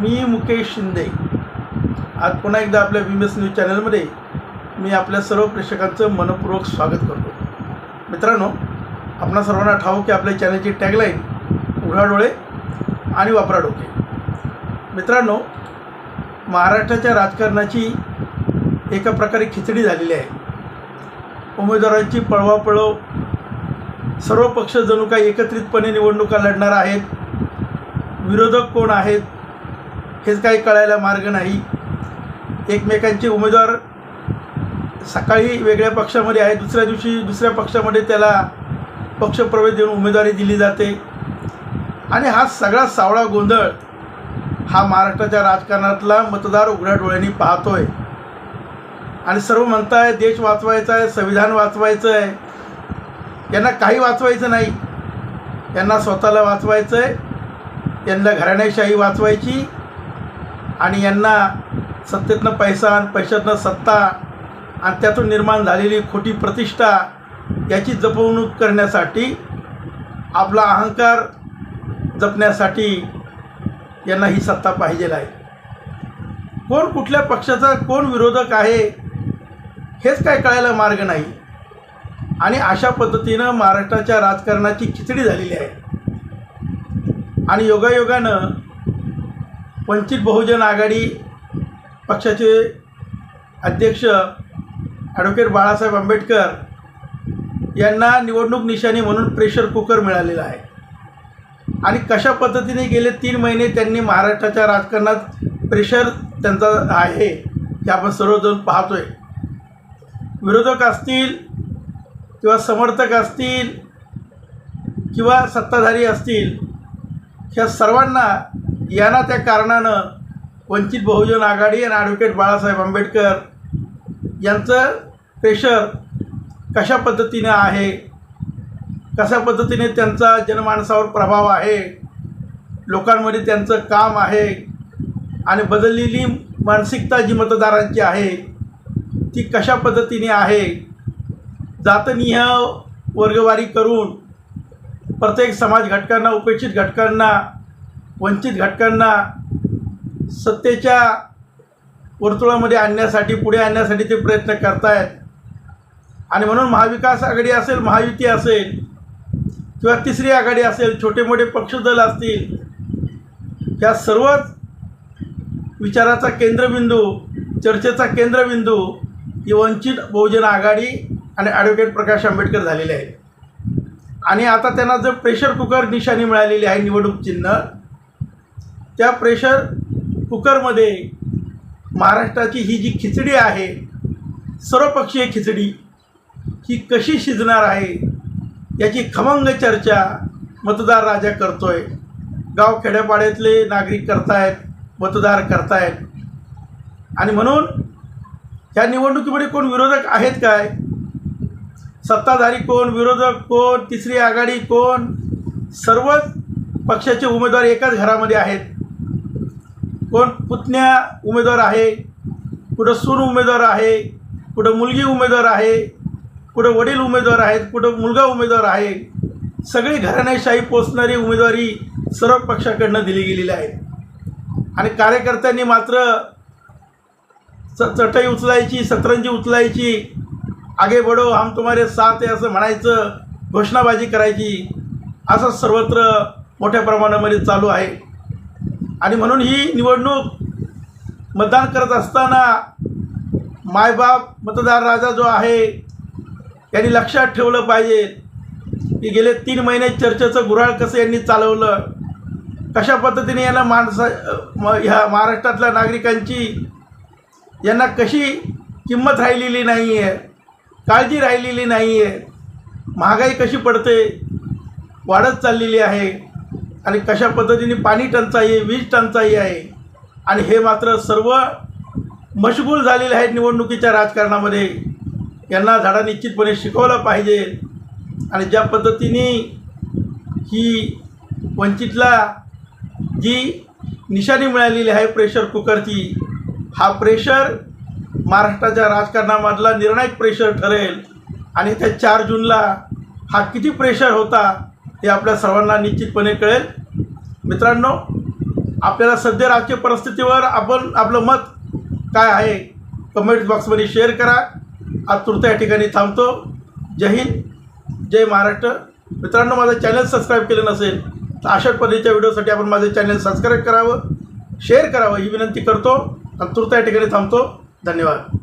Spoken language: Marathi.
मी मुकेश शिंदे. आज पुन्हा एकदा आपल्या विमेस न्यूज चॅनलमध्ये मी आपल्या सर्व प्रेक्षकांचं मनपूर्वक स्वागत करतो. मित्रांनो आपणा सर्वांना ठाऊ की आपल्या चॅनलची टॅगलाईन उघडा डोळे आणि वापरा डोके. मित्रांनो महाराष्ट्राच्या राजकारणाची एका प्रकारे खिचडी झालेली आहे. उमेदवारांची पळवापळव सर्व पक्ष जणू काही एकत्रितपणे निवडणुका लढणार आहेत विरोधक कोण आहेत हेच काही कळायला मार्ग नाही. एकमेकांचे उमेदवार सकाळी वेगळ्या पक्षामध्ये आहे दुसऱ्या दिवशी दुसऱ्या पक्षामध्ये त्याला पक्षप्रवेश देऊन उमेदवारी दिली जाते. आणि हा सगळा सावळा गोंधळ हा महाराष्ट्राच्या राजकारणातला मतदार उघड्या डोळ्यांनी पाहतोय. आणि सर्व म्हणताय देश वाचवायचा आहे संविधान वाचवायचं आहे यांना काही वाचवायचं नाही. यांना स्वतःला वाचवायचं आहे यांना घराण्याशाही वाचवायची. आणि यांना सत्तेतनं पैसा आणि पैशातनं सत्ता आणि त्यातून निर्माण झालेली खोटी प्रतिष्ठा याची जपवणूक करण्यासाठी आपला अहंकार जपण्यासाठी यांना ही सत्ता पाहिजे आहे. कोण कुठल्या पक्षाचा कोण विरोधक आहे हेच काय कळायला मार्ग नाही. आणि अशा पद्धतीनं महाराष्ट्राच्या राजकारणाची खिचडी झालेली आहे. आणि योगायोगानं वंचित बहुजन आघाडी पक्षाचे अध्यक्ष ॲडव्होकेट बाळासाहेब आंबेडकर यांना निवडणूक निशाणी म्हणून प्रेशर कुकर मिळालेला आहे. आणि कशा पद्धतीने गेले तीन महिने त्यांनी महाराष्ट्राच्या राजकारणात प्रेशर त्यांचा आहे हे आपण सर्वजण पाहतोय. विरोधक असतील किंवा समर्थक असतील किंवा सत्ताधारी असतील ह्या सर्वांना यांना त्या कारणानं वंचित बहुजन आघाडी आणि ॲडव्होकेट बाळासाहेब आंबेडकर यांचं प्रेशर कशा पद्धतीनं आहे? कशा पद्धतीने त्यांचा जनमानसावर प्रभाव आहे? लोकांमध्ये त्यांचं काम आहे आणि बदललेली मानसिकता जी मतदारांची आहे ती कशा पद्धतीने आहे? जातनीय वर्गवारी करून प्रत्येक समाज घटकांना उपेक्षित घटकांना वंचित घटकांना सत्तेच्या वर्तुळामध्ये आणण्यासाठी पुढे आणण्यासाठी ते प्रयत्न करतायत. आणि म्हणून महाविकास आघाडी असेल महायुती असेल किंवा तिसरी आघाडी असेल छोटे मोठे पक्षदल असतील ह्या सर्वच विचाराचा केंद्रबिंदू चर्चेचा केंद्रबिंदू ही वंचित बहुजन आघाडी आणि ॲडव्होकेट प्रकाश आंबेडकर झालेले आहे आणि आता त्यांना जर प्रेशर कुकर निशाणी मिळालेली आहे निवडणूक चिन्ह त्या प्रेशर कुकरमध्ये महाराष्ट्राची ही जी खिचडी आहे सर्वपक्षीय खिचडी ही कशी शिजणार आहे याची खमंग चर्चा मतदार राजा करतोय. गाव खेड्यापाड्यातले नागरिक करतायत मतदार करतायत. आणि म्हणून ह्या निवडणुकीमध्ये कोण विरोधक आहेत काय? सत्ताधारी कोण विरोधक कोण तिसरी आघाडी कोण? सर्वच पक्षाचे उमेदवार एकाच घरामध्ये आहेत. कोण पुतण्या उमेदवार आहे कुठं सून उमेदवार आहे कुठं मुलगी उमेदवार आहे कुठं वडील उमेदवार आहेत कुठं मुलगा उमेदवार आहे सगळी घराण्याशाही पोचणारी उमेदवारी सर्व पक्षाकडनं दिली गेलेली आहे. आणि कार्यकर्त्यांनी मात्र च चटई उचलायची सतरंजी उचलायची आगे बढो हम तुम्हारे साथ आहे असं म्हणायचं घोषणाबाजी करायची असं सर्वत्र मोठ्या प्रमाणामध्ये चालू आहे. आणि म्हणून ही निवडणूक मतदान करत असताना मायबाप मतदार राजा जो आहे यांनी लक्षात ठेवलं पाहिजे की गेले तीन महिने चर्चेचं गुराळ कसं यांनी चालवलं कशा पद्धतीने यांना माणसा म ह्या महाराष्ट्रातल्या नागरिकांची यांना कशी किंमत राहिलेली नाही आहे काळजी राहिलेली नाही आहे महागाई कशी पडते वाढत चाललेली आहे. आणि कशा पद्धतीने पाणी टंचाई आहे वीज टंचाई आहे आणि हे मात्र सर्व मशगूल झालेले आहेत निवडणुकीच्या राजकारणामध्ये. यांना झाडा निश्चितपणे शिकवला पाहिजे. आणि ज्या पद्धतीने ही वंचितला जी निशाणी मिळालेली आहे प्रेशर कुकरची हा प्रेशर महाराष्ट्राच्या राजकारणामधला निर्णायक प्रेशर ठरेल. आणि त्या चार जूनला हा किती प्रेशर होता हे आपल्या सर्वांना निश्चितपणे कळेल. मित्रांनो आपल्याला सध्या राजकीय परिस्थितीवर आपण आपलं मत काय आहे कमेंट बॉक्समध्ये शेअर करा. आतुरता या ठिकाणी थांबतो. जय हिंद जय महाराष्ट्र. मित्रांनो माझं चॅनल सबस्क्राईब केलं नसेल तर अशाच पद्धतीच्या व्हिडिओसाठी आपण माझं चॅनल सबस्क्राईब करावं शेअर करावं ही विनंती करतो. आतुरता या ठिकाणी थांबतो. धन्यवाद.